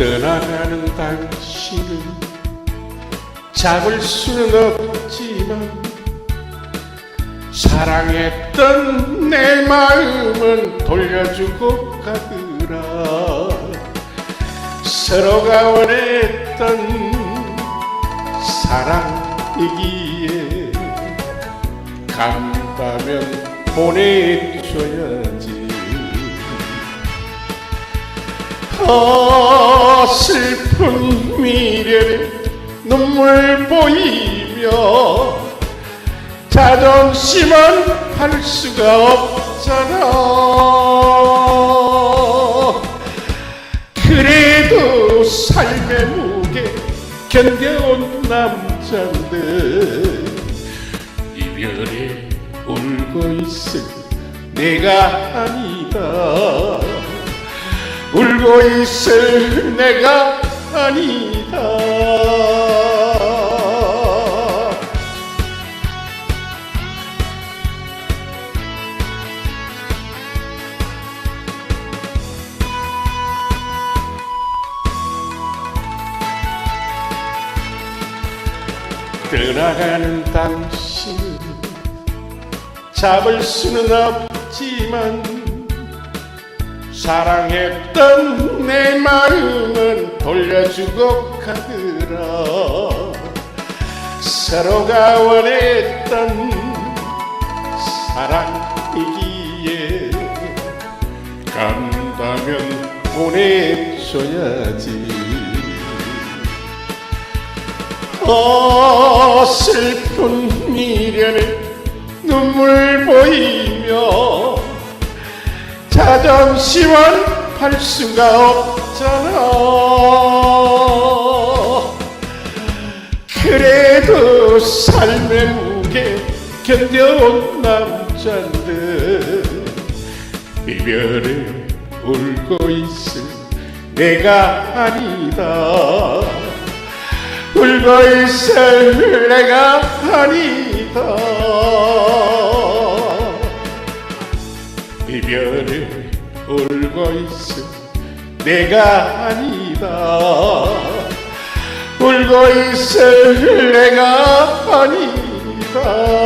떠나가는 당신을 잡을 수는 없지만 사랑했던 내 마음은 돌려주고 가더라. 서로가 원했던 사랑이기에 간다면 보내줘야지. 더 슬픈 미련에 눈물 보이며 자존심은 할 수가 없잖아. 그래도 삶의 무게 견뎌온 남잔데 이별에 울고 있을 내가 아니다 울고 있을 내가 아니다. 떠나가는 당신을 잡을 수는 없지만 사랑했던 내 마음은 돌려주고 가더라. 서로가 원했던 사랑이기에 간다면 보내줘야지. 어 슬픈 미련에 눈물 보이며 자존심은 할 수가 없잖아 그래도 삶의 무게 견뎌온 남잔데 이별에 울고 있을 내가 아니다. 울고 있을 내가 아니다. 이별에 울고 있을 내가 아니다. 울고 있을 내가 아니다